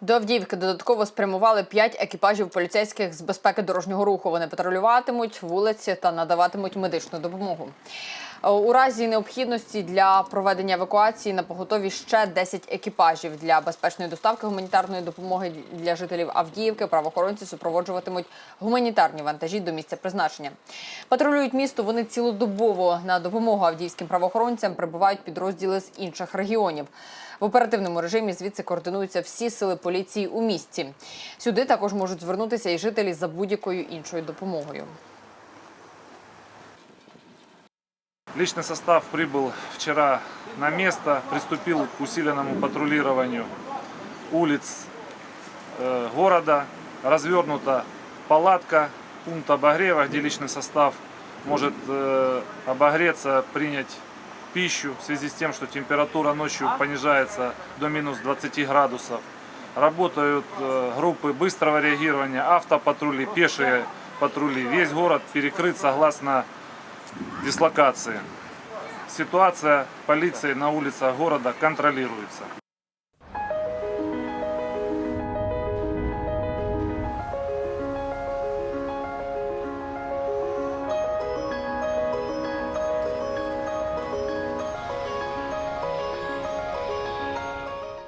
До Авдіївки додатково спрямували п'ять екіпажів поліцейських з безпеки дорожнього руху. Вони патрулюватимуть вулиці та надаватимуть медичну допомогу. Е, У разі необхідності для проведення евакуації на поготові ще 10 екіпажів для безпечної доставки гуманітарної допомоги для жителів Авдіївки. Правоохоронці супроводжуватимуть гуманітарні вантажі до місця призначення. Патрулюють місто. Вони цілодобово на допомогу авдіївським правоохоронцям прибувають підрозділи з інших регіонів. В оперативному режимі звідси координуються всі сили поліції у місті. Сюди також можуть звернутися і жителі за будь-якою іншою допомогою. Личный состав прибыл вчера на место, приступил к усиленному патрулированию улиц э, города. Развернута палатка, пункт обогрева, где личный состав может э, обогреться, принять пищу в связи с тем, что температура ночью понижается до минус 20 градусов. Работают э, группы быстрого реагирования, автопатрули, пешие патрули. Весь город перекрыт согласно дислокации. Ситуация полиции на улицах города контролируется.